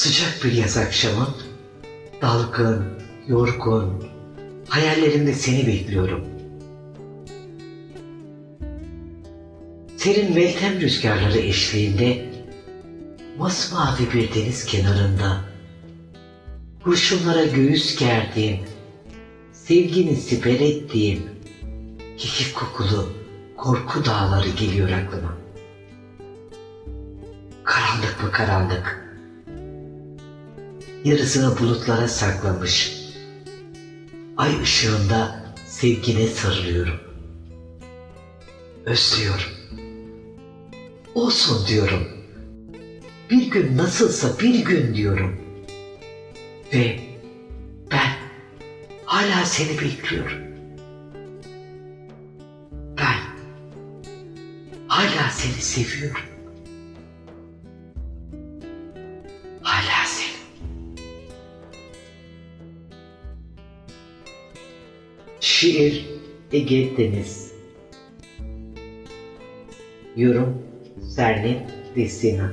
Sıcak bir yaz akşamı, dalgın, yorgun, hayallerimde seni bekliyorum. Serin Meltem rüzgarları eşliğinde, masmavi bir deniz kenarında, kurşunlara göğüs gerdiğim, sevgini siper ettiğim, kekik kokulu korku dağları geliyor aklıma. Karanlık mı karanlık? Yarısını bulutlara saklamış. Ay ışığında sevgine sarılıyorum. Özlüyorum. Olsun diyorum. Bir gün nasılsa bir gün diyorum. Ve ben hala seni bekliyorum. Ben hala seni seviyorum. Hala seni. Şiir Ege Deniz. Yorum Sernet Desina